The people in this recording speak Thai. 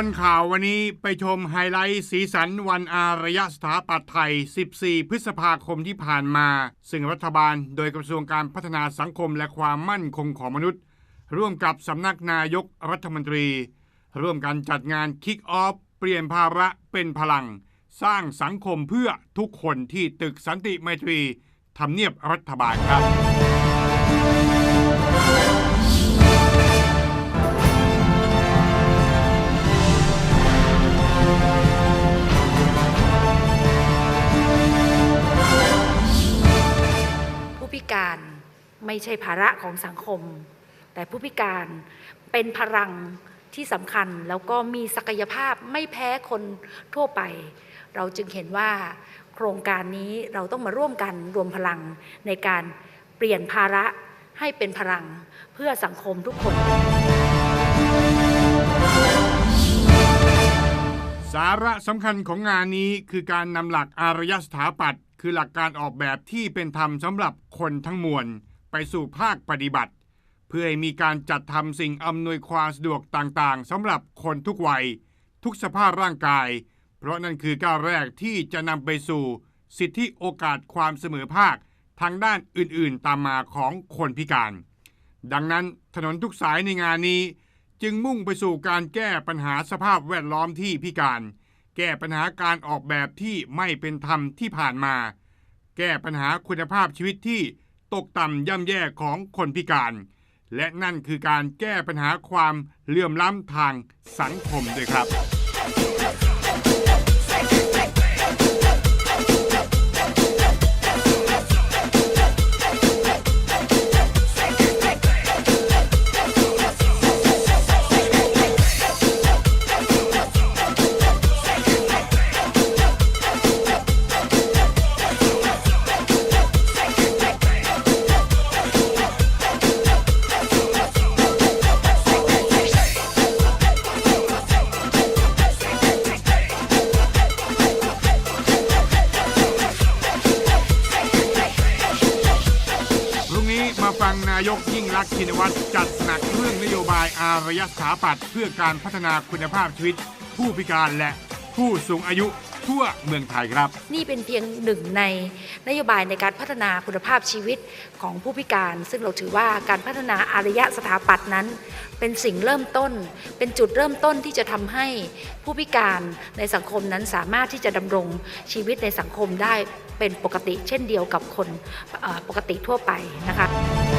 คนข่าววันนี้ไปชมไฮไลท์สีสันวันอารยสถาปัตย์ไทย 14 พฤษภาคมที่ผ่านมา ซึ่งรัฐบาลโดยกระทรวงการพัฒนาสังคมและความมั่นคงของมนุษย์ ร่วมกับสำนักนายกรัฐมนตรี ร่วมกันจัดงานคิกออฟเปลี่ยนภาระเป็นพลัง สร้างสังคมเพื่อทุกคนที่ตึกสันติไมตรีทำเนียบรัฐบาลครับ ไม่ใช่ภาระของสังคม แต่ผู้พิการเป็นพลังที่สำคัญแล้วก็มีศักยภาพไม่แพ้คนทั่วไป เราจึงเห็นว่าโครงการนี้เราต้องมาร่วมกันรวมพลังในการเปลี่ยนภาระให้เป็นพลังเพื่อสังคมทุกคน สาระสำคัญของงานนี้คือการนำหลักอารยสถาปัตย์คือหลักการออกแบบที่เป็นธรรมสำหรับคนทั้งมวล ไปสู่ภาคปฏิบัติ เพื่อให้มีการจัดทำสิ่งอำนวยความสะดวกต่างๆสำหรับคนทุกวัย ทุกสภาพร่างกาย เพราะนั่นคือก้าวแรกที่จะนำไปสู่ สิทธิโอกาสความเสมอภาคทางด้านอื่นๆ ตามมาของคนพิการ ดังนั้นถนนทุกสายในงานนี้ จึงมุ่งไปสู่การแก้ปัญหาสภาพแวดล้อมที่พิการ แก้ปัญหาการออกแบบที่ไม่เป็นธรรมที่ผ่านมา แก้ปัญหาคุณภาพชีวิตที่ ตกต่ำย่ำแย่ของคนพิการ และนั่นคือการแก้ปัญหาความเหลื่อมล้ำทางสังคมด้วยครับ มาฟังนายกยิ่งรักษณ์ชินวัตรจัดหนักเรื่องนโยบายอารยสถาปัตย์เพื่อการพัฒนาคุณภาพชีวิต ผู้พิการและผู้สูงอายุ ทั่วเมืองไทยครับ นี่เป็นเพียงหนึ่งในนโยบายในการพัฒนาคุณภาพชีวิตของผู้พิการ ซึ่งเราถือว่าการพัฒนาอารยสถาปัตย์นั้น เป็นสิ่งเริ่มต้น เป็นจุดเริ่มต้นที่จะทำให้ผู้พิการในสังคมนั้นสามารถที่จะดำรงชีวิตในสังคมได้เป็นปกติเช่นเดียวกับคนปกติทั่วไปนะคะ